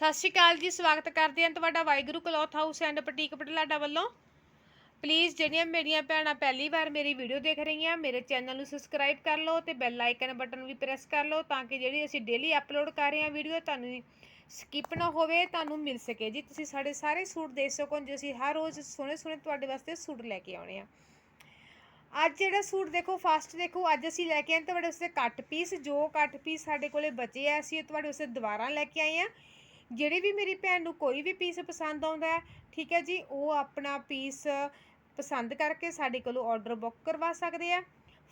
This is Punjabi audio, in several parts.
ਸਤਿ ਸ਼੍ਰੀ ਅਕਾਲ ਜੀ, ਸਵਾਗਤ ਕਰਦੇ ਹਾਂ ਤੁਹਾਡਾ Waheguru cloth house and boutique Patlada ਵੱਲੋਂ। ਪਲੀਜ਼ ਜਿਹੜੀਆਂ ਮੇਰੀਆਂ ਭੈਣਾਂ ਪਹਿਲੀ ਵਾਰ ਮੇਰੀ ਵੀਡੀਓ ਦੇਖ ਰਹੀਆਂ, ਮੇਰੇ ਚੈਨਲ ਨੂੰ ਸਬਸਕ੍ਰਾਈਬ ਕਰ ਲਓ ਤੇ ਬੈਲ ਆਈਕਨ ਬਟਨ ਵੀ ਪ੍ਰੈਸ ਕਰ ਲਓ ਤਾਂ ਕਿ ਜਿਹੜੀ ਅਸੀਂ ਡੇਲੀ ਅਪਲੋਡ ਕਰ ਰਹੇ ਹਾਂ ਵੀਡੀਓ ਤੁਹਾਨੂੰ ਸਕਿਪ ਨਾ ਹੋਵੇ, ਤੁਹਾਨੂੰ ਮਿਲ ਸਕੇ ਜੀ। ਤੁਸੀਂ ਸਾਡੇ ਸਾਰੇ ਸੂਟ ਦੇਖ ਸਕੋ ਜੇ ਅਸੀਂ ਹਰ ਰੋਜ਼ ਸੋਹਣੇ ਸੋਹਣੇ ਤੁਹਾਡੇ ਵਾਸਤੇ ਸੂਟ ਲੈ ਕੇ ਆਉਣੇ ਆ ਅੱਜ ਜਿਹੜਾ ਸੂਟ ਦੇਖੋ ਫਸਟ ਦੇਖੋ, ਅੱਜ ਅਸੀਂ ਲੈ ਕੇ ਆਏ ਤੁਹਾਡੇ ਵਾਸਤੇ ਕੱਟ ਪੀਸ ਜੋ ਕੱਟ ਪੀਸ ਸਾਡੇ ਕੋਲੇ ਬਚੇ ਆ, ਅਸੀਂ ਤੁਹਾਡੇ ਵਾਸਤੇ ਦੁਬਾਰਾ ਲੈ ਕੇ ਆਏ ਆ ਜਿਹੜੀ ਵੀ ਮੇਰੀ ਭੈਣ ਨੂੰ ਕੋਈ ਵੀ ਪੀਸ ਪਸੰਦ ਆਉਂਦਾ ਹੈ, ਠੀਕ ਹੈ ਜੀ, ਉਹ ਆਪਣਾ ਪੀਸ ਪਸੰਦ ਕਰਕੇ ਸਾਡੇ ਕੋਲੋਂ ਆਰਡਰ ਬੁੱਕ ਕਰਵਾ ਸਕਦੇ ਆ।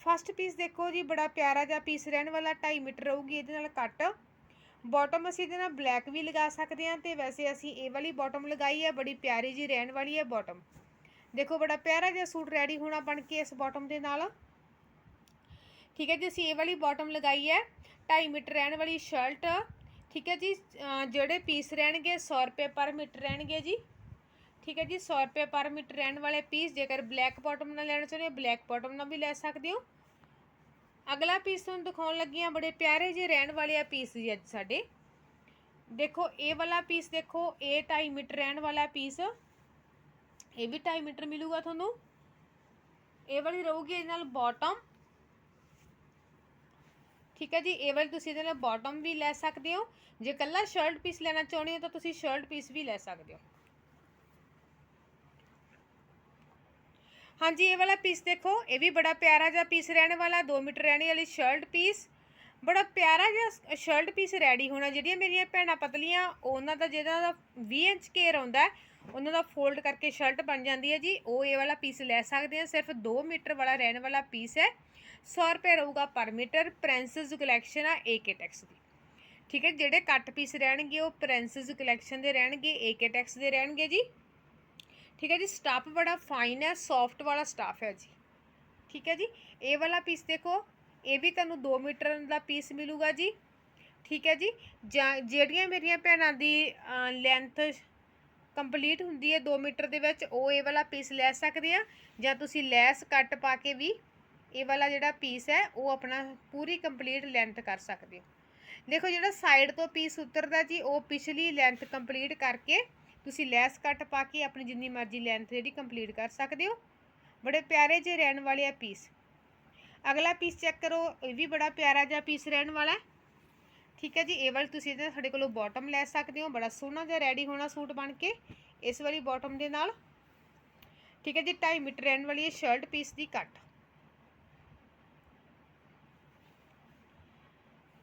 ਫਸਟ ਪੀਸ ਦੇਖੋ ਜੀ, ਬੜਾ ਪਿਆਰਾ ਜਿਹਾ ਪੀਸ ਰਹਿਣ ਵਾਲਾ 2.5 ਮੀਟਰ ਰਹੂਗੀ, ਇਹਦੇ ਨਾਲ ਕੱਟ ਬਾਟਮ ਅਸੀਂ ਇਹਦੇ ਨਾਲ ਬਲੈਕ ਵੀ ਲਗਾ ਸਕਦੇ ਆ ਤੇ ਵੈਸੇ ਅਸੀਂ ਇਹ ਵਾਲੀ ਬਾਟਮ ਲਗਾਈ ਹੈ, ਬੜੀ ਪਿਆਰੀ ਜੀ ਰਹਿਣ ਵਾਲੀ ਹੈ ਬਾਟਮ ਦੇਖੋ ਬੜਾ ਪਿਆਰਾ ਜਿਹਾ ਸੂਟ ਰੈਡੀ ਹੋਣਾ ਬਣ ਕੇ ਇਸ ਬਾਟਮ ਦੇ ਨਾਲ। ਠੀਕ ਹੈ ਜੀ, ਅਸੀਂ ਇਹ ਵਾਲੀ ਬਾਟਮ ਲਗਾਈ ਹੈ 2.5 ਮੀਟਰ ਰਹਿਣ ਵਾਲੀ ਸ਼ਰਟ ਠੀਕ ਹੈ ਜੀ ਅਹ ਜਿਹੜੇ ਪੀਸ ਰਹਿਣਗੇ 100 ਰੁਪਏ ਪਰ ਮੀਟਰ ਰਹਿਣਗੇ ਜੀ ਠੀਕ ਹੈ ਜੀ 100 ਰੁਪਏ ਪਰ ਮੀਟਰ ਰਹਿਣ ਵਾਲੇ ਪੀਸ ਜੇਕਰ ਬਲੈਕ ਬਾਟਮ ਨਾਲ ਲੈਣਾ ਚਾਹੁੰਦੇ ਹੋ ਬਲੈਕ ਬਾਟਮ ਨਾਲ ਵੀ ਲੈ ਸਕਦੇ ਹੋ ਅਗਲਾ ਪੀਸ ਤੁਹਾਨੂੰ ਦਿਖਾਉਣ ਲੱਗੀ ਹਾਂ ਬੜੇ ਪਿਆਰੇ ਜਿਹੇ ਰਹਿਣ ਵਾਲੇ ਆ ਪੀਸ ਜੀ ਅੱਜ ਸਾਡੇ ਦੇਖੋ ਇਹ ਵਾਲਾ ਪੀਸ ਦੇਖੋ ਇਹ 2.5 ਮੀਟਰ ਰਹਿਣ ਵਾਲਾ ਪੀਸ ਇਹ ਵੀ 2.5 ਮੀਟਰ ਮਿਲੂਗਾ ਤੁਹਾਨੂੰ ਇਹ ਵਾਲੀ ਰਹੂਗੀ ਇਹਦੇ ਨਾਲ ਬਾਟਮ ਠੀਕ ਹੈ ਜੀ, ਇਹ ਵਾਲੀ ਤੁਸੀਂ ਇਹਦੇ ਨਾਲ ਬਾਟਮ ਵੀ ਲੈ ਸਕਦੇ ਹੋ। ਜੇ ਕੱਲਾ ਸ਼ਰਟ ਪੀਸ ਲੈਣਾ ਚਾਹੁੰਦੇ ਹੋ ਤਾਂ ਤੁਸੀਂ ਸ਼ਰਟ ਪੀਸ ਵੀ ਲੈ ਸਕਦੇ ਹੋ। ਹਾਂਜੀ, ਇਹ ਵਾਲਾ ਪੀਸ ਦੇਖੋ, ਇਹ ਵੀ ਬੜਾ ਪਿਆਰਾ ਜਿਹਾ ਪੀਸ ਰਹਿਣ ਵਾਲਾ 2 ਮੀਟਰ ਰਹਿਣੇ ਵਾਲੀ ਸ਼ਰਟ ਪੀਸ ਬੜਾ ਪਿਆਰਾ ਜਿਹਾ ਸ਼ਰਟ ਪੀਸ ਰੈਡੀ ਹੋਣਾ, ਜਿਹੜੀਆਂ ਮੇਰੀਆਂ ਭੈਣਾਂ ਪਤਲੀਆਂ, ਉਹਨਾਂ ਦਾ ਜਿਹਨਾਂ ਦਾ 20 ਇੰਚ ਘੇਰ ਆਉਂਦਾ ਉਹਨਾਂ ਦਾ ਫੋਲਡ ਕਰਕੇ ਸ਼ਰਟ ਬਣ ਜਾਂਦੀ ਹੈ ਜੀ। ਉਹ ਇਹ ਵਾਲਾ ਪੀਸ ਲੈ ਸਕਦੇ ਆ ਸਿਰਫ 2 ਮੀਟਰ ਵਾਲਾ ਰਹਿਣ ਵਾਲਾ ਪੀਸ ਹੈ। 100 ਰੁਪਏ ਰਹੂਗਾ ਪਰ ਮੀਟਰ ਪ੍ਰਿੰਸਸ ਕਲੈਕਸ਼ਨ ਆ ਏਕੇ ਟੈਕਸ ਦੀ। ਠੀਕ ਹੈ, ਜਿਹੜੇ ਕੱਟ ਪੀਸ ਰਹਿਣਗੇ, ਉਹ ਪ੍ਰਿੰਸਸ ਕਲੈਕਸ਼ਨ ਦੇ ਰਹਿਣਗੇ ਏਕੇ ਟੈਕਸ ਦੇ ਰਹਿਣਗੇ ਜੀ। ਠੀਕ ਹੈ ਜੀ ਸਟਾਫ ਬੜਾ ਫਾਈਨ ਹੈ ਸੌਫਟ ਵਾਲਾ ਸਟਾਫ ਹੈ ਜੀ। ਠੀਕ ਹੈ ਜੀ, ਇਹ ਵਾਲਾ ਪੀਸ ਦੇਖੋ ਇਹ ਵੀ ਤੁਹਾਨੂੰ 2 ਮੀਟਰ ਦਾ ਪੀਸ ਮਿਲੂਗਾ ਜੀ। ਠੀਕ ਹੈ ਜੀ? ਜਾਂ ਜਿਹੜੀਆਂ ਮੇਰੀਆਂ ਭੈਣਾਂ ਦੀ ਲੈਂਥ ਕੰਪਲੀਟ ਹੁੰਦੀ ਹੈ 2 ਮੀਟਰ ਦੇ ਵਿੱਚ, ਉਹ ਇਹ ਵਾਲਾ ਪੀਸ ਲੈ ਸਕਦੇ ਆ। ਜਾਂ ਤੁਸੀਂ ਲੈਸ ਕੱਟ ਪਾ ਕੇ ਵੀ ਇਹ ਵਾਲਾ ਜਿਹੜਾ ਪੀਸ ਹੈ, ਉਹ ਆਪਣਾ ਪੂਰੀ ਕੰਪਲੀਟ ਲੈਂਥ ਕਰ ਸਕਦੇ ਹੋ। ਦੇਖੋ ਜਿਹੜਾ ਸਾਈਡ ਤੋਂ ਪੀਸ ਉਤਰਦਾ ਜੀ, ਉਹ ਪਿਛਲੀ ਲੈਂਥ ਕੰਪਲੀਟ ਕਰਕੇ ਤੁਸੀਂ ਲੈਸ ਕੱਟ ਪਾ ਕੇ ਆਪਣੀ ਜਿੰਨੀ ਮਰਜ਼ੀ ਲੈਂਥ ਜਿਹੜੀ ਕੰਪਲੀਟ ਕਰ ਸਕਦੇ ਹੋ। ਬੜੇ ਪਿਆਰੇ ਜਿਹੇ ਰਹਿਣ ਵਾਲੇ ਆ ਪੀਸ ਅਗਲਾ ਪੀਸ ਚੈੱਕ ਕਰੋ, ਇਹ ਵੀ ਬੜਾ ਪਿਆਰਾ ਜਿਹਾ ਪੀਸ ਰਹਿਣ ਵਾਲਾ ਠੀਕ ਹੈ ਜੀ, ਇਹ ਵਾਲੀ ਤੁਸੀਂ ਇਹਦੇ ਸਾਡੇ ਕੋਲੋਂ ਬਾਟਮ ਲੈ ਸਕਦੇ ਹੋ, ਬੜਾ ਸੋਹਣਾ ਜਿਹਾ ਰੈਡੀ ਹੋਣਾ ਸੂਟ ਬਣ ਕੇ, ਇਸ ਵਾਲੀ ਬਾਟਮ ਦੇ ਨਾਲ। ਠੀਕ ਹੈ ਜੀ 2.5 ਮੀਟਰ ਰਹਿਣ ਵਾਲੀ ਇਹ ਸ਼ਰਟ ਪੀਸ ਦੀ ਕੱਟ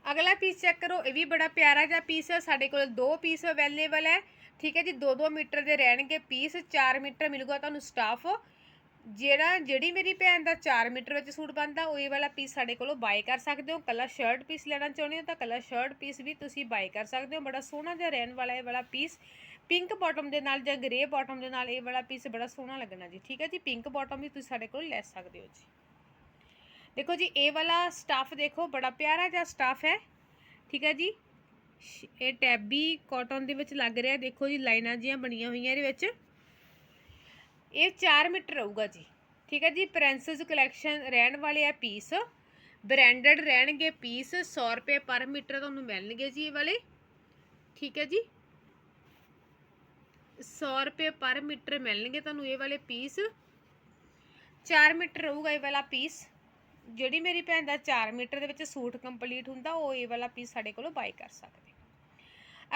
ਅਗਲਾ ਪੀਸ ਚੈੱਕ ਕਰੋ, ਇਹ ਵੀ ਬੜਾ ਪਿਆਰਾ ਜਿਹਾ ਪੀਸ ਹੈ, ਸਾਡੇ ਕੋਲ ਦੋ ਪੀਸ ਅਵੇਲੇਬਲ ਹੈ। ਠੀਕ ਹੈ ਜੀ 2-2 ਮੀਟਰ ਦੇ ਰਹਿਣਗੇ ਪੀਸ 4 ਮੀਟਰ ਮਿਲੂਗਾ ਤੁਹਾਨੂੰ ਸਟਾਫ ਜਿਹੜਾ, ਜਿਹੜੀ ਮੇਰੀ ਭੈਣ ਦਾ 4 ਮੀਟਰ ਵਿੱਚ ਸੂਟ ਬਣਦਾ ਉਹ ਇਹ ਵਾਲਾ ਪੀਸ ਸਾਡੇ ਕੋਲੋਂ ਬਾਏ ਕਰ ਸਕਦੇ ਹੋ। ਕੱਲਾ ਸ਼ਰਟ ਪੀਸ ਲੈਣਾ ਚਾਹੁੰਦੇ ਹੋ ਤਾਂ ਕੱਲਾ ਸ਼ਰਟ ਪੀਸ ਵੀ ਤੁਸੀਂ ਬਾਏ ਕਰ ਸਕਦੇ ਹੋ। ਬੜਾ ਸੋਹਣਾ ਜਿਹਾ ਰਹਿਣ ਵਾਲਾ ਇਹ ਵਾਲਾ ਪੀਸ ਪਿੰਕ ਬਾਟਮ ਦੇ ਨਾਲ ਜਾਂ ਗ੍ਰੇ ਬਾਟਮ ਦੇ ਨਾਲ ਇਹ ਵਾਲਾ ਪੀਸ ਬੜਾ ਸੋਹਣਾ ਲੱਗਣਾ ਜੀ। ਠੀਕ ਹੈ ਜੀ? ਪਿੰਕ ਬਾਟਮ ਵੀ ਤੁਸੀਂ ਸਾਡੇ ਕੋਲ ਲੈ ਸਕਦੇ ਹੋ ਜੀ। ਦੇਖੋ ਜੀ, ਇਹ ਵਾਲਾ ਸਟਾਫ ਦੇਖੋ, ਬੜਾ ਪਿਆਰਾ ਜਿਹਾ ਸਟਾਫ ਹੈ। ਠੀਕ ਹੈ ਜੀ? ਸ਼- ਇਹ ਟੈਬੀ ਕਾਟਨ ਦੇ ਵਿੱਚ ਲੱਗ ਰਿਹਾ। ਦੇਖੋ ਜੀ, ਲਾਈਨਾਂ ਜੀਆਂ ਬਣੀਆਂ ਹੋਈਆਂ ਇਹਦੇ ਵਿੱਚ। ਇਹ 4 ਮੀਟਰ ਰਹੂਗਾ ਜੀ। ਠੀਕ ਹੈ ਜੀ ਪ੍ਰਿੰਸਸ ਕਲੈਕਸ਼ਨ ਰਹਿਣ ਵਾਲੇ ਆ ਪੀਸ ਬ੍ਰਾਂਡਡ ਰਹਿਣਗੇ ਪੀਸ 100 ਰੁਪਏ ਪਰ ਮੀਟਰ ਤੁਹਾਨੂੰ ਮਿਲਣਗੇ ਜੀ ਇਹ ਵਾਲੇ। ਠੀਕ ਹੈ ਜੀ। 100 ਰੁਪਏ ਪਰ ਮੀਟਰ ਮਿਲਣਗੇ ਤੁਹਾਨੂੰ ਇਹ ਵਾਲੇ ਪੀਸ 4 ਮੀਟਰ ਰਹੂਗਾ ਇਹ ਵਾਲਾ ਪੀਸ ਜਿਹੜੀ ਮੇਰੀ ਭੈਣ ਦਾ 4 ਮੀਟਰ ਦੇ ਵਿੱਚ ਸੂਟ ਕੰਪਲੀਟ ਹੁੰਦਾ, ਉਹ ਇਹ ਵਾਲਾ ਪੀਸ ਸਾਡੇ ਕੋਲੋਂ ਬਾਈ ਕਰ ਸਕਦੇ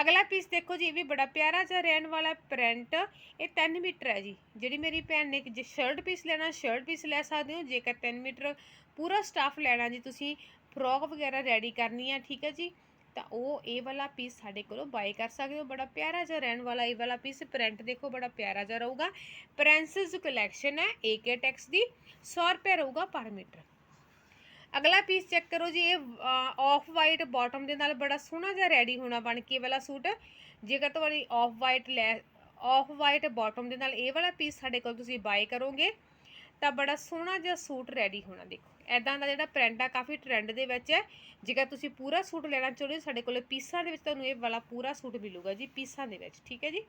ਅਗਲਾ ਪੀਸ ਦੇਖੋ ਜੀ, ਇਹ ਵੀ ਬੜਾ ਪਿਆਰਾ ਜਿਹਾ ਰਹਿਣ ਵਾਲਾ ਪ੍ਰਿੰਟ ਇਹ 3 ਮੀਟਰ ਹੈ ਜੀ। ਜਿਹੜੀ ਮੇਰੀ ਭੈਣ ਨੇ ਜੇ ਸ਼ਰਟ ਪੀਸ ਲੈਣਾ ਸ਼ਰਟ ਪੀਸ ਲੈ ਸਕਦੇ ਹੋ, ਜੇਕਰ 3 ਮੀਟਰ ਪੂਰਾ ਸਟਾਫ ਲੈਣਾ ਜੀ, ਤੁਸੀਂ ਫਰੋਕ ਵਗੈਰਾ ਰੈਡੀ ਕਰਨੀ ਆ, ਠੀਕ ਹੈ ਜੀ? ਤਾਂ ਉਹ ਇਹ ਵਾਲਾ ਪੀਸ ਸਾਡੇ ਕੋਲੋਂ ਬਾਈ ਕਰ ਸਕਦੇ ਹੋ। ਬੜਾ ਪਿਆਰਾ ਜਿਹਾ ਰਹਿਣ ਵਾਲਾ ਇਹ ਵਾਲਾ ਪੀਸ ਪ੍ਰਿੰਟ ਦੇਖੋ, ਬੜਾ ਪਿਆਰਾ ਜਿਹਾ ਰਹੂਗਾ। ਪ੍ਰਿੰਸਸ ਕਲੈਕਸ਼ਨ ਹੈ ਏਕੇ ਟੈਕਸ ਦੀ 100 ਰੁਪਏ ਰਹੂਗਾ ਪਰ ਮੀਟਰ। ਅਗਲਾ ਪੀਸ ਚੈੱਕ ਕਰੋ ਜੀ, ਇਹ ਆਫ ਵਾਈਟ ਬਾਟਮ ਦੇ ਨਾਲ ਬੜਾ ਸੋਹਣਾ ਜਿਹਾ ਰੈਡੀ ਹੋਣਾ ਬਣ ਕੇ ਵਾਲਾ ਸੂਟ। ਜੇਕਰ ਤੁਹਾਡੀ ਆਫ ਵਾਈਟ ਲੈ ਆਫ ਵਾਈਟ ਬਾਟਮ ਦੇ ਨਾਲ ਇਹ ਵਾਲਾ ਪੀਸ ਸਾਡੇ ਕੋਲ ਤੁਸੀਂ ਬਾਏ ਕਰੋਗੇ, ਤਾਂ ਬੜਾ ਸੋਹਣਾ ਜਿਹਾ ਸੂਟ ਰੈਡੀ ਹੋਣਾ ਦੇਖੋ। ਐਦਾਂ ਦਾ ਜਿਹੜਾ ਪ੍ਰਿੰਟ ਆ, ਕਾਫੀ ਟ੍ਰੈਂਡ ਦੇ ਵਿੱਚ ਹੈ। ਜੇਕਰ ਤੁਸੀਂ ਪੂਰਾ ਸੂਟ ਲੈਣਾ ਚਾਹੁੰਦੇ ਹੋ, ਸਾਡੇ ਕੋਲ ਪੀਸਾਂ ਦੇ ਵਿੱਚ ਤੁਹਾਨੂੰ ਇਹ ਵਾਲਾ ਪੂਰਾ ਸੂਟ ਮਿਲੂਗਾ ਜੀ ਪੀਸਾਂ ਦੇ ਵਿੱਚ, ਠੀਕ ਹੈ ਜੀ?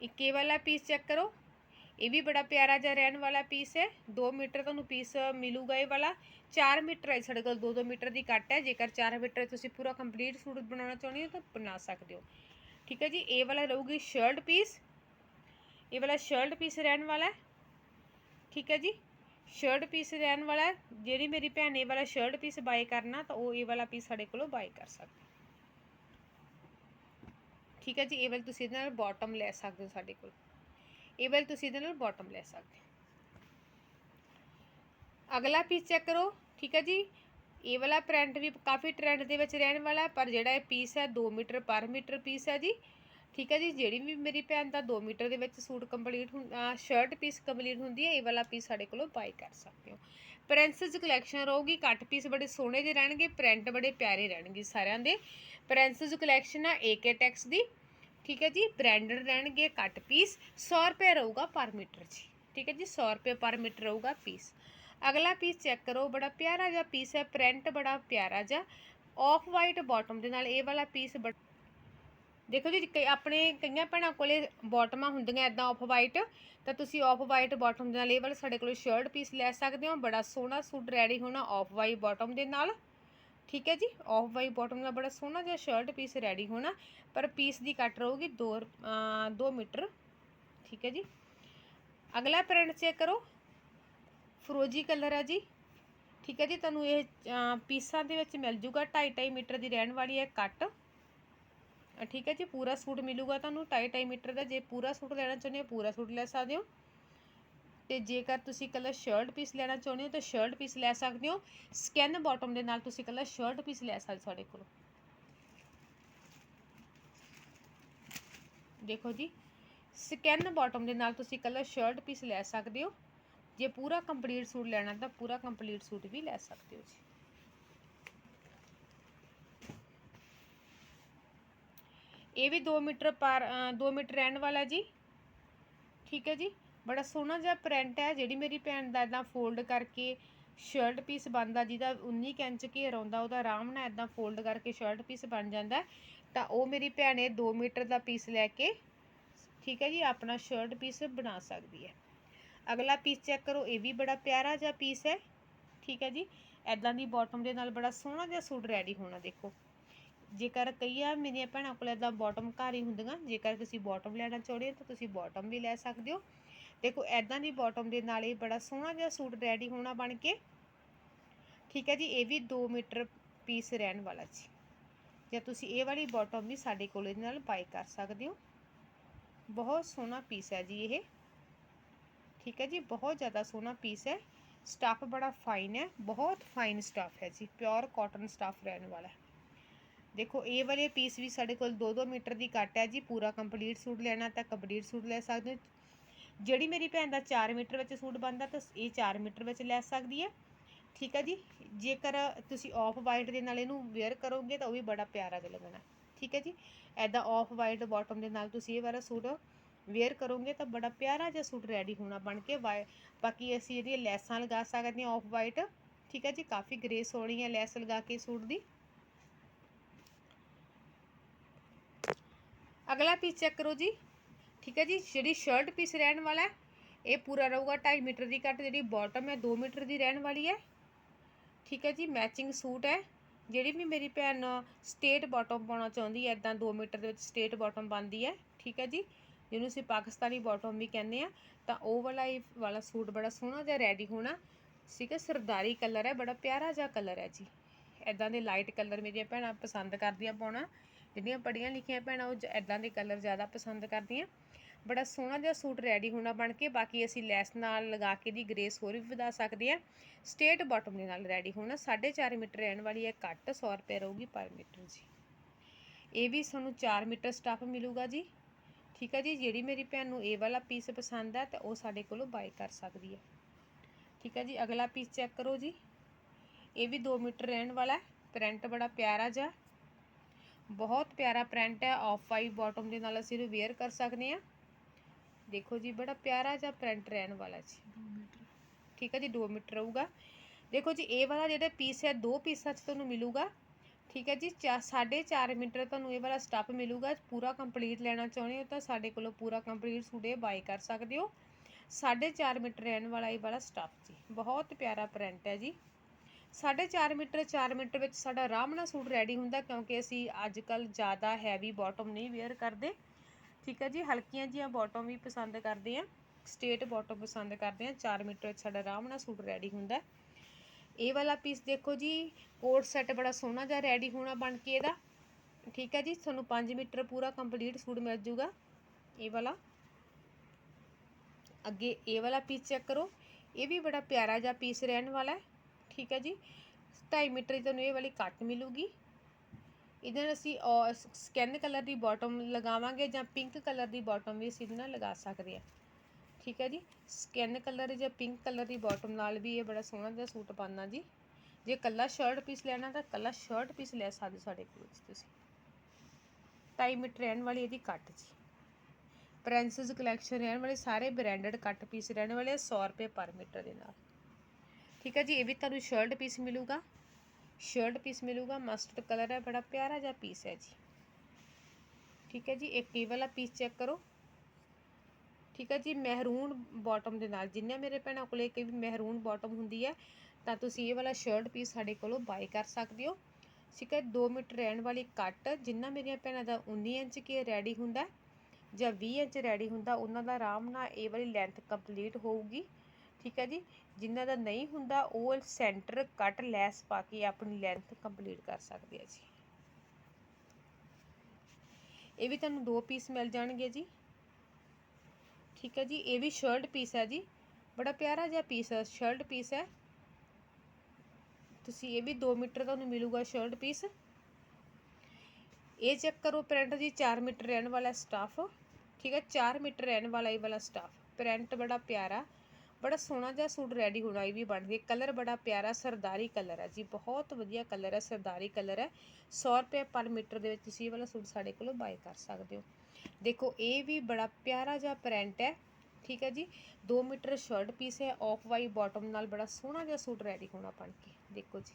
ਇੱਕ ਇਹ ਵਾਲਾ ਪੀਸ ਚੈੱਕ ਕਰੋ। ਇਹ ਵੀ ਬੜਾ ਪਿਆਰਾ ਜਿਹਾ ਰਹਿਣ ਵਾਲਾ ਪੀਸ ਹੈ। 2 ਮੀਟਰ ਤੁਹਾਨੂੰ ਪੀਸ ਮਿਲੂਗਾ ਇਹ ਵਾਲਾ। 4 ਮੀਟਰ ਹੈ, ਸਾਡੇ ਕੋਲ 2-2 ਮੀਟਰ ਦੀ ਕੱਟ ਹੈ। ਜੇਕਰ 4 ਮੀਟਰ ਤੁਸੀਂ ਪੂਰਾ ਕੰਪਲੀਟ ਸੂਟ ਬਣਾਉਣਾ ਚਾਹੁੰਦੇ ਹੋ ਤਾਂ ਬਣਾ ਸਕਦੇ ਹੋ। ਠੀਕ ਹੈ ਜੀ, ਇਹ ਵਾਲਾ ਰਹੂਗੀ ਸ਼ਰਟ ਪੀਸ ਇਹ ਵਾਲਾ ਸ਼ਰਟ ਪੀਸ ਰਹਿਣ ਵਾਲਾ ਹੈ। ਠੀਕ ਹੈ ਜੀ ਸ਼ਰਟ ਪੀਸ ਰਹਿਣ ਵਾਲਾ ਜਿਹੜੀ ਮੇਰੀ ਭੈਣ ਇਹ ਵਾਲਾ ਸ਼ਰਟ ਪੀਸ ਬਾਏ ਕਰਨਾ, ਤਾਂ ਉਹ ਇਹ ਵਾਲਾ ਪੀਸ ਸਾਡੇ ਕੋਲੋਂ ਬਾਏ ਕਰ ਸਕਦੇ ਠੀਕ ਹੈ ਜੀ, ਇਹ ਵਾਲਾ ਤੁਸੀਂ ਇਹਦੇ ਨਾਲ ਬਾਟਮ ਲੈ ਸਕਦੇ ਹੋ ਸਾਡੇ ਕੋਲ। ਇਹ ਵਾਲੀ ਤੁਸੀਂ ਇਹਦੇ ਨਾਲ ਬਾਟਮ ਲੈ ਸਕਦੇ ਹੋ। ਅਗਲਾ ਪੀਸ ਚੈੱਕ ਕਰੋ, ਠੀਕ ਹੈ ਜੀ? ਇਹ ਵਾਲਾ ਪ੍ਰਿੰਟ ਵੀ ਕਾਫੀ ਟ੍ਰੈਂਡ ਦੇ ਵਿੱਚ ਰਹਿਣ ਵਾਲਾ ਪਰ ਜਿਹੜਾ ਇਹ ਪੀਸ ਹੈ 2 ਮੀਟਰ ਪਰ ਮੀਟਰ ਪੀਸ ਹੈ ਜੀ। ਠੀਕ ਹੈ ਜੀ? ਜਿਹੜੀ ਵੀ ਮੇਰੀ ਭੈਣ ਦਾ 2 ਮੀਟਰ ਦੇ ਵਿੱਚ ਸੂਟ ਕੰਪਲੀਟ ਹੁੰਦਾ ਸ਼ਰਟ ਪੀਸ ਕੰਪਲੀਟ ਹੁੰਦੀ ਹੈ, ਇਹ ਵਾਲਾ ਪੀਸ ਸਾਡੇ ਕੋਲੋਂ ਬਾਈ ਕਰ ਸਕਦੇ ਹੋ। ਪ੍ਰਿੰਸਸ ਕਲੈਕਸ਼ਨ ਰਹੂਗੀ ਕੱਟ ਪੀਸ ਬੜੇ ਸੋਹਣੇ ਜਿਹੇ ਰਹਿਣਗੇ ਪ੍ਰਿੰਟ ਬੜੇ ਪਿਆਰੇ ਰਹਿਣਗੇ ਸਾਰਿਆਂ ਦੇ। ਪ੍ਰਿੰਸਸ ਕਲੈਕਸ਼ਨ ਆ ਏਕੇ ਟੈਕਸ ਦੀ। ਠੀਕ ਹੈ ਜੀ ਬ੍ਰਾਂਡਡ ਰਹਿਣਗੇ ਕੱਟ ਪੀਸ 100 ਰੁਪਏ ਰਹੂਗਾ ਪਰ ਮੀਟਰ ਜੀ ਠੀਕ ਹੈ ਜੀ 100 ਰੁਪਏ ਪਰ ਮੀਟਰ ਰਹੂਗਾ ਪੀਸ ਅਗਲਾ ਪੀਸ ਚੈੱਕ ਕਰੋ ਬੜਾ ਪਿਆਰਾ ਜਿਹਾ ਪੀਸ ਹੈ ਪ੍ਰਿੰਟ ਬੜਾ ਪਿਆਰਾ ਜਿਹਾ। ਆਫ ਵਾਈਟ ਬਾਟਮ ਦੇ ਨਾਲ ਇਹ ਵਾਲਾ ਪੀਸ ਦੇਖੋ ਜੀ, ਕਈ ਆਪਣੇ ਕਈਆਂ ਭੈਣਾਂ ਕੋਲੇ ਬਾਟਮਾਂ ਹੁੰਦੀਆਂ ਐਦਾਂ ਆਫ ਵਾਈਟ ਤਾਂ ਤੁਸੀਂ ਆਫ ਵਾਈਟ ਬਾਟਮ ਦੇ ਨਾਲ ਇਹ ਵਾਲਾ ਸਾਡੇ ਕੋਲ ਸ਼ਰਟ ਪੀਸ ਲੈ ਸਕਦੇ ਹੋ। ਬੜਾ ਸੋਹਣਾ ਸੂਟ ਰੈਡੀ ਹੋਣਾ ਆਫ ਵਾਈਟ ਬਾਟਮ ਦੇ ਨਾਲ। ਠੀਕ ਹੈ ਜੀ ਆਫ ਵਾਈਟ ਬਾਟਮ ਦਾ ਬੜਾ ਸੋਹਣਾ ਜਿਹਾ ਸ਼ਰਟ ਪੀਸ ਰੈਡੀ ਹੋਣਾ, ਪਰ ਪੀਸ ਦੀ ਕੱਟ ਰਹੂਗੀ 2 2 ਮੀਟਰ, ਠੀਕ ਹੈ ਜੀ। ਅਗਲਾ ਪ੍ਰਿੰਟ ਚੈੱਕ ਕਰੋ, ਫਰੋਜੀ ਕਲਰ ਹੈ ਜੀ, ਠੀਕ ਹੈ ਜੀ, ਤੁਹਾਨੂੰ ਇਹ ਪੀਸਾਂ ਦੇ ਵਿੱਚ ਮਿਲ ਜੂਗਾ 2.5 2.5 ਮੀਟਰ ਦੀ ਰਹਿਣ ਵਾਲੀ ਹੈ ਕੱਟ। ਠੀਕ ਹੈ ਜੀ, ਪੂਰਾ ਸੂਟ ਮਿਲੂਗਾ ਤੁਹਾਨੂੰ 2.5 2.5 ਮੀਟਰ ਦਾ, ਜੇ ਪੂਰਾ ਸੂਟ ਲੈਣਾ ਚਾਹੁੰਦੇ ਹੋ, ਪੂਰਾ ਸੂਟ ਲੈ ਸਕਦੇ ਹੋ। ਤੇ ਜੇਕਰ ਤੁਸੀਂ ਕਲਰ ਸ਼ਰਟ ਪੀਸ ਲੈਣਾ ਚਾਹੁੰਦੇ ਹੋ ਤਾਂ ਸ਼ਰਟ ਪੀਸ ਲੈ ਸਕਦੇ ਹੋ। ਸਕਿਨ ਬਾਟਮ ਦੇ ਨਾਲ ਤੁਸੀਂ ਕਲਰ ਸ਼ਰਟ ਪੀਸ ਲੈ ਸਕਦੇ ਹੋ ਸਾਡੇ ਕੋਲ। ਦੇਖੋ ਜੀ ਸਕਿਨ ਬਾਟਮ ਦੇ ਨਾਲ ਤੁਸੀਂ ਕਲਰ ਸ਼ਰਟ ਪੀਸ ਲੈ ਸਕਦੇ ਹੋ। ਜੇ ਪੂਰਾ ਕੰਪਲੀਟ ਸੂਟ ਲੈਣਾ ਤਾਂ ਪੂਰਾ ਕੰਪਲੀਟ ਸੂਟ ਵੀ ਲੈ ਸਕਦੇ ਹੋ ਜੀ। ਇਹ ਵੀ 2 ਮੀਟਰ ਪਰ 2 ਮੀਟਰ ਰਹਿਣ ਵਾਲਾ ਜੀ। ਠੀਕ ਹੈ ਜੀ। ਬੜਾ ਸੋਹਣਾ ਜਿਹਾ ਪ੍ਰਿੰਟ ਹੈ, ਜਿਹੜੀ ਮੇਰੀ ਭੈਣ ਦਾ ਇਦਾਂ ਫੋਲਡ ਕਰਕੇ ਸ਼ਰਟ ਪੀਸ ਬਣਦਾ, ਜਿਹਦਾ 19 ਕੁ ਇੰਚ ਘੇਰ ਆਉਂਦਾ, ਉਹਦਾ ਆਰਾਮ ਨਾਲ ਇਦਾਂ ਫੋਲਡ ਕਰਕੇ ਸ਼ਰਟ ਪੀਸ ਬਣ ਜਾਂਦਾ ਤਾਂ ਉਹ ਮੇਰੀ ਭੈਣ ਇਹ 2 ਮੀਟਰ ਦਾ ਪੀਸ ਲੈ ਕੇ, ਠੀਕ ਹੈ ਜੀ, ਆਪਣਾ ਸ਼ਰਟ ਪੀਸ ਬਣਾ ਸਕਦੀ ਹੈ। ਅਗਲਾ ਪੀਸ ਚੈੱਕ ਕਰੋ, ਇਹ ਵੀ ਬੜਾ ਪਿਆਰਾ ਜਿਹਾ ਪੀਸ ਹੈ, ਠੀਕ ਹੈ ਜੀ। ਐਦਾਂ ਦੀ ਬਾਟਮ ਦੇ ਨਾਲ ਬੜਾ ਸੋਹਣਾ ਜਿਹਾ ਸੂਟ ਰੈਡੀ ਹੋਣਾ, ਦੇਖੋ। ਜੇਕਰ ਕਈਆਂ ਮੇਰੀਆਂ ਭੈਣਾਂ ਕੋਲ ਐਦਾਂ ਬਾਟਮ ਘਰ ਹੀ ਹੁੰਦੀਆਂ, ਜੇਕਰ ਤੁਸੀਂ ਬਾਟਮ ਲੈਣਾ ਚਾਹੁੰਦੇ ਹੋ, ਤਾਂ ਤੁਸੀਂ ਬਾਟਮ ਵੀ ਲੈ ਸਕਦੇ ਹੋ। ਦੇਖੋ ਐਦਾਂ ਦੀ ਬਾਟਮ ਦੇ ਨਾਲ ਇਹ ਬੜਾ ਸੋਹਣਾ ਜਿਹਾ ਸੂਟ ਰੈਡੀ ਹੋਣਾ ਬਣ ਕੇ। ਠੀਕ ਹੈ ਜੀ, ਇਹ ਵੀ 2 ਮੀਟਰ ਪੀਸ ਰਹਿਣ ਵਾਲਾ ਜੀ। ਜਾਂ ਤੁਸੀਂ ਇਹ ਵਾਲੀ ਬਾਟਮ ਵੀ ਸਾਡੇ ਕੋਲ ਇਹਦੇ ਨਾਲ ਬਾਈ ਕਰ ਸਕਦੇ ਹੋ। ਬਹੁਤ ਸੋਹਣਾ ਪੀਸ ਹੈ ਜੀ ਇਹ। ਠੀਕ ਹੈ ਜੀ, ਬਹੁਤ ਜ਼ਿਆਦਾ ਸੋਹਣਾ ਪੀਸ ਹੈ। ਸਟੱਫ ਬੜਾ ਫਾਈਨ ਹੈ, ਬਹੁਤ ਫਾਈਨ ਸਟੱਫ ਹੈ ਜੀ ਪਿਓਰ ਕਾਟਨ ਸਟੱਫ ਰਹਿਣ ਵਾਲਾ ਹੈ। ਦੇਖੋ, ਇਹ ਵਾਲੇ ਪੀਸ ਵੀ ਸਾਡੇ ਕੋਲ 2-2 ਮੀਟਰ ਦੀ ਕੱਟ ਹੈ ਜੀ, ਪੂਰਾ ਕੰਪਲੀਟ ਸੂਟ ਲੈਣਾ ਤਾਂ ਕੰਪਲੀਟ ਸੂਟ ਲੈ ਸਕਦੇ ਹੋ। ਜਿਹੜੀ ਮੇਰੀ ਭੈਣ ਦਾ 4 ਮੀਟਰ ਵਿੱਚ ਸੂਟ ਬਣਦਾ ਤਾਂ ਇਹ 4 ਮੀਟਰ ਵਿੱਚ ਲੈ ਸਕਦੀ ਹੈ। ਠੀਕ ਹੈ ਜੀ? ਜੇਕਰ ਤੁਸੀਂ ਆਫ ਵਾਈਟ ਦੇ ਨਾਲ ਇਹਨੂੰ ਵੇਅਰ ਕਰੋਗੇ, ਤਾਂ ਉਹ ਵੀ ਬੜਾ ਪਿਆਰਾ ਜਿਹਾ ਲੱਗਣਾ। ਠੀਕ ਹੈ ਜੀ? ਐਦਾਂ ਆਫ ਵਾਈਟ ਬਾਟਮ ਦੇ ਨਾਲ ਤੁਸੀਂ ਇਹ ਵਾਲਾ ਸੂਟ ਵੇਅਰ ਕਰੋਗੇ, ਤਾਂ ਬੜਾ ਪਿਆਰਾ ਜਿਹਾ ਸੂਟ ਰੈਡੀ ਹੋਣਾ ਬਣ ਕੇ। ਬਾਕੀ ਅਸੀਂ ਇਹਦੀਆਂ ਲੈਸਾਂ ਲਗਾ ਸਕਦੇ ਹਾਂ ਆਫ ਵਾਈਟ ਠੀਕ ਹੈ ਜੀ? ਕਾਫੀ ਗ੍ਰੇਸ ਹੋਣੀ ਹੈ ਲੈਸ ਲਗਾ ਕੇ ਸੂਟ ਦੀ। ਅਗਲਾ ਪੀਸ ਚੈੱਕ ਕਰੋ ਜੀ। ਠੀਕ ਹੈ ਜੀ, ਜਿਹੜੀ ਸ਼ਰਟ ਪੀਸ ਰਹਿਣ ਵਾਲਾ ਇਹ ਪੂਰਾ ਰਹੂਗਾ 2.5 ਮੀਟਰ ਦੀ ਕੱਟ ਜਿਹੜੀ ਬਾਟਮ ਹੈ 2 ਮੀਟਰ ਦੀ ਰਹਿਣ ਵਾਲੀ ਹੈ। ਠੀਕ ਹੈ ਜੀ ਮੈਚਿੰਗ ਸੂਟ ਹੈ, ਜਿਹੜੀ ਵੀ ਮੇਰੀ ਭੈਣ ਸਟੇਟ ਬਾਟਮ ਪਾਉਣਾ ਚਾਹੁੰਦੀ ਹੈ ਇਦਾਂ 2 ਮੀਟਰ ਦੇ ਵਿੱਚ ਸਟੇਟ ਬਾਟਮ ਬਣਦੀ ਹੈ। ਠੀਕ ਹੈ ਜੀ, ਜਿਹਨੂੰ ਅਸੀਂ ਪਾਕਿਸਤਾਨੀ ਬਾਟਮ ਵੀ ਕਹਿੰਦੇ ਆ ਤਾਂ ਉਹ ਵਾਲਾ ਇਹ ਵਾਲਾ ਸੂਟ ਬੜਾ ਸੋਹਣਾ ਜਿਹਾ ਰੈਡੀ ਹੋਣਾ। ਠੀਕ ਹੈ, ਸਰਦਾਰੀ ਕਲਰ ਹੈ, ਬੜਾ ਪਿਆਰਾ ਜਿਹਾ ਕਲਰ ਹੈ ਜੀ। ਇਦਾਂ ਦੇ ਲਾਈਟ ਕਲਰ ਮੇਰੀਆਂ ਭੈਣਾਂ ਪਸੰਦ ਕਰਦੀਆਂ ਪਾਉਣਾ, ਜਿਹੜੀਆਂ ਪੜ੍ਹੀਆਂ ਲਿਖੀਆਂ ਭੈਣਾਂ ਉਹ ਇਦਾਂ ਦੇ ਕਲਰ ਜ਼ਿਆਦਾ ਪਸੰਦ ਕਰਦੀਆਂ। ਬੜਾ ਸੋਹਣਾ ਜਿਹਾ ਸੂਟ ਰੈਡੀ ਹੋਣਾ ਬਣ ਕੇ, ਬਾਕੀ ਅਸੀਂ ਲੈਸ ਨਾਲ ਲਗਾ ਕੇ ਦੀ ਗ੍ਰੇਸ ਹੋਰ ਵੀ ਵਧਾ ਸਕਦੇ ਆ ਸਟੇਟ ਬਾਟਮ ਦੇ ਨਾਲ ਰੈਡੀ ਹੋਣਾ 4.5 ਮੀਟਰ ਰਹਿਣ ਵਾਲੀ ਹੈ ਕੱਟ 100 ਰੁਪਏ ਰਹੂਗੀ ਪਰ ਮੀਟਰ ਜੀ। ਇਹ ਵੀ ਸਾਨੂੰ 4 ਮੀਟਰ ਸਟੱਫ ਮਿਲੂਗਾ ਜੀ। ਠੀਕ ਹੈ ਜੀ, ਜਿਹੜੀ ਮੇਰੀ ਭੈਣ ਨੂੰ ਇਹ ਵਾਲਾ ਪੀਸ ਪਸੰਦ ਹੈ, ਤਾਂ ਉਹ ਸਾਡੇ ਕੋਲੋਂ ਬਾਈ ਕਰ ਸਕਦੀ ਹੈ। ਠੀਕ ਹੈ ਜੀ, ਅਗਲਾ ਪੀਸ ਚੈੱਕ ਕਰੋ ਜੀ। ਇਹ ਵੀ 2 ਮੀਟਰ ਰਹਿਣ ਵਾਲਾ ਹੈ ਪ੍ਰਿੰਟ ਬੜਾ ਪਿਆਰਾ ਜਿਹਾ। ਬਹੁਤ ਪਿਆਰਾ ਪ੍ਰਿੰਟ ਹੈ ਆਫ ਵਾਈਟ ਬਾਟਮ ਦੇ ਨਾਲ ਅਸੀਂ ਇਹਨੂੰ ਵੇਅਰ ਕਰ ਸਕਦੇ ਹਾਂ। ਦੇਖੋ ਜੀ, ਬੜਾ ਪਿਆਰਾ ਜਿਹਾ ਪ੍ਰਿੰਟ ਰਹਿਣ ਵਾਲਾ ਜੀ। ਠੀਕ ਹੈ ਜੀ 2 ਮੀਟਰ ਰਹੂਗਾ। ਦੇਖੋ ਜੀ, ਇਹ ਵਾਲਾ ਜਿਹੜਾ ਪੀਸ ਹੈ, ਦੋ ਪੀਸਾਂ 'ਚ ਤੁਹਾਨੂੰ ਮਿਲੂਗਾ। ਠੀਕ ਹੈ ਜੀ 4.5 ਮੀਟਰ ਤੁਹਾਨੂੰ ਇਹ ਵਾਲਾ ਸਟੱਪ ਮਿਲੂਗਾ। ਪੂਰਾ ਕੰਪਲੀਟ ਲੈਣਾ ਚਾਹੁੰਦੇ ਹੋ ਤਾਂ ਸਾਡੇ ਕੋਲੋਂ ਪੂਰਾ ਕੰਪਲੀਟ ਸੂਟ ਇਹ ਬਾਈ ਕਰ ਸਕਦੇ ਹੋ। 4.5 ਮੀਟਰ ਰਹਿਣ ਵਾਲਾ ਇਹ ਵਾਲਾ ਸਟੱਪ ਜੀ। ਬਹੁਤ ਪਿਆਰਾ ਪ੍ਰਿੰਟ ਹੈ ਜੀ। 4.5 ਮੀਟਰ 4 ਮੀਟਰ ਵਿੱਚ ਸਾਡਾ ਆਰਾਮ ਨਾਲ ਸੂਟ ਰੈਡੀ ਹੁੰਦਾ ਕਿਉਂਕਿ ਅਸੀਂ ਅੱਜ ਕੱਲ ਜ਼ਿਆਦਾ ਹੈਵੀ ਬਾਟਮ ਨਹੀਂ ਵੇਅਰ ਕਰਦੇ। ਠੀਕ ਹੈ ਜੀ, ਹਲਕੀਆਂ ਜੀਆਂ ਬਾਟਮ ਵੀ ਪਸੰਦ ਕਰਦੇ ਆ। ਸਟੇਟ ਬਾਟਮ ਪਸੰਦ ਕਰਦੇ ਆ। 4 ਮੀਟਰ ਸਾਡਾ ਆਰਾਮ ਨਾਲ ਸੂਟ ਰੈਡੀ ਹੁੰਦਾ। ਇਹ ਵਾਲਾ ਪੀਸ ਦੇਖੋ ਜੀ ਕੋਟ ਸੈੱਟ ਬੜਾ ਸੋਹਣਾ ਜਿਹਾ ਰੈਡੀ ਹੋਣਾ ਬਣ ਕੇ ਇਹਦਾ। ਠੀਕ ਹੈ ਜੀ, ਤੁਹਾਨੂੰ 5 ਮੀਟਰ ਪੂਰਾ ਕੰਪਲੀਟ ਸੂਟ ਮਿਲ ਜੂਗਾ। ਇਹ ਵਾਲਾ। ਅੱਗੇ ਇਹ ਵਾਲਾ ਪੀਸ ਚੈੱਕ ਕਰੋ। ਇਹ ਵੀ ਬੜਾ ਪਿਆਰਾ ਜਿਹਾ ਪੀਸ ਰਹਿਣ ਵਾਲਾ ਹੈ। ਠੀਕ ਹੈ ਜੀ 2.5 ਮੀਟਰ ਦੀ ਤੁਹਾਨੂੰ ਇਹ ਵਾਲੀ ਕੱਟ ਮਿਲੂਗੀ। ਇਹਦੇ ਨਾਲ ਅਸੀਂ ਸਕੈਨ ਕਲਰ ਦੀ ਬਾਟਮ ਲਗਾਵਾਂਗੇ ਜਾਂ ਪਿੰਕ ਕਲਰ ਦੀ ਬਾਟਮ ਵੀ ਅਸੀਂ ਇਹਦੇ ਨਾਲ ਲਗਾ ਸਕਦੇ ਹਾਂ। ਠੀਕ ਹੈ ਜੀ? ਸਕੈਨ ਕਲਰ ਜਾਂ ਪਿੰਕ ਕਲਰ ਦੀ ਬਾਟਮ ਨਾਲ ਵੀ ਇਹ ਬੜਾ ਸੋਹਣਾ ਜਿਹਾ ਸੂਟ ਪਾਣਾ ਜੀ। ਜੇ ਕੱਲਾ ਸ਼ਰਟ ਪੀਸ ਲੈਣਾ ਤਾਂ ਕੱਲਾ ਸ਼ਰਟ ਪੀਸ ਲੈ ਸਕਦੇ ਸਾਡੇ ਕੋਲ ਤੁਸੀਂ। 2.5 ਮੀਟਰ ਰਹਿਣ ਵਾਲੀ ਇਹਦੀ ਕੱਟ ਜੀ। ਪ੍ਰਿੰਸਸ ਕਲੈਕਸ਼ਨ ਰਹਿਣ ਵਾਲੇ ਸਾਰੇ ਬ੍ਰਾਂਡਡ ਕੱਟ ਪੀਸ ਰਹਿਣ ਵਾਲੇ ਆ 100 ਰੁਪਏ ਪਰ ਮੀਟਰ ਦੇ ਨਾਲ। ਠੀਕ ਹੈ ਜੀ? ਇਹ ਵੀ ਤੁਹਾਨੂੰ ਸ਼ਰਟ ਪੀਸ ਮਿਲੂਗਾ। ਸ਼ਰਟ ਪੀਸ ਮਿਲੂਗਾ ਮਸਟਰਡ ਕਲਰ ਹੈ, ਬੜਾ ਪਿਆਰਾ ਜਿਹਾ ਪੀਸ ਹੈ ਜੀ। ਠੀਕ ਹੈ ਜੀ ਇੱਕ ਇਹ ਵਾਲਾ ਪੀਸ ਚੈੱਕ ਕਰੋ। ਠੀਕ ਹੈ ਜੀ ਮਹਿਰੂਨ ਬਾਟਮ ਦੇ ਨਾਲ ਜਿੰਨੇ ਮੇਰੇ ਭੈਣਾਂ ਕੋਲੇ ਕੋਈ ਮਹਿਰੂਨ ਬਾਟਮ ਹੁੰਦੀ ਹੈ, ਤਾਂ ਤੁਸੀਂ ਇਹ ਵਾਲਾ ਸ਼ਰਟ ਪੀਸ ਸਾਡੇ ਕੋਲੋਂ ਬਾਈ ਕਰ ਸਕਦੇ ਹੋ। ਠੀਕ ਹੈ 2 ਮੀਟਰ ਰਹਿਣ ਵਾਲੀ ਕੱਟ, ਜਿੰਨਾ ਮੇਰੀਆਂ ਭੈਣਾਂ ਦਾ 19 ਇੰਚ ਕੇ ਰੈਡੀ ਹੁੰਦਾ ਜਾਂ 20 ਇੰਚ ਰੈਡੀ ਹੁੰਦਾ, ਉਹਨਾਂ ਦਾ ਆਰਾਮ ਨਾਲ ਇਹ ਵਾਲੀ ਲੈਂਥ ਕੰਪਲੀਟ ਹੋਊਗੀ। ਠੀਕ ਹੈ ਜੀ, ਜਿਨ੍ਹਾਂ ਦਾ ਨਹੀਂ ਹੁੰਦਾ, ਉਹ ਸੈਂਟਰ ਕੱਟ ਲੈਸ ਪਾ ਕੇ ਆਪਣੀ ਲੈਂਥ ਕੰਪਲੀਟ ਕਰ ਸਕਦੇ ਆ ਜੀ। ਇਹ ਵੀ ਤੁਹਾਨੂੰ ਦੋ ਪੀਸ ਮਿਲ ਜਾਣਗੇ ਜੀ। ਠੀਕ ਹੈ ਜੀ, ਇਹ ਵੀ ਸ਼ਰਟ ਪੀਸ ਹੈ ਜੀ। ਬੜਾ ਪਿਆਰਾ ਜਿਹਾ ਪੀਸ ਹੈ ਸ਼ਰਟ ਪੀਸ ਹੈ। ਤੁਸੀਂ ਇਹ ਵੀ 2 ਮੀਟਰ ਤੁਹਾਨੂੰ ਮਿਲੂਗਾ ਸ਼ਰਟ ਪੀਸ ਇਹ ਚੈੱਕ ਕਰੋ ਪ੍ਰਿੰਟ ਜੀ 4 ਮੀਟਰ ਰਹਿਣ ਵਾਲਾ ਸਟਾਫ ਠੀਕ ਹੈ 4 ਮੀਟਰ ਰਹਿਣ ਵਾਲਾ ਇਹ ਵਾਲਾ ਸਟਾਫ ਪ੍ਰਿੰਟ ਬੜਾ ਪਿਆਰਾ। ਬੜਾ ਸੋਹਣਾ ਜਿਹਾ ਸੂਟ ਰੈਡੀ ਹੋਣਾ ਇਹ ਵੀ ਬਣ ਗਿਆ ਕਲਰ ਬੜਾ ਪਿਆਰਾ ਸਰਦਾਰੀ ਕਲਰ ਹੈ ਜੀ, ਬਹੁਤ ਵਧੀਆ ਕਲਰ ਹੈ, ਸਰਦਾਰੀ ਕਲਰ ਹੈ। 100 ਰੁਪਏ ਪਰ ਮੀਟਰ ਦੇ ਵਿੱਚ ਤੁਸੀਂ ਇਹ ਵਾਲਾ ਸੂਟ ਸਾਡੇ ਕੋਲੋਂ ਬਾਏ ਕਰ ਸਕਦੇ ਹੋ। ਦੇਖੋ, ਇਹ ਵੀ ਬੜਾ ਪਿਆਰਾ ਜਿਹਾ ਪ੍ਰਿੰਟ ਹੈ, ਠੀਕ ਹੈ ਜੀ। 2 ਮੀਟਰ ਸ਼ਰਟ ਪੀਸ ਹੈ ਆਫ ਵਾਈਟ ਬਾਟਮ ਨਾਲ ਬੜਾ ਸੋਹਣਾ ਜਿਹਾ ਸੂਟ ਰੈਡੀ ਹੋਣਾ ਬਣ ਕੇ, ਦੇਖੋ ਜੀ।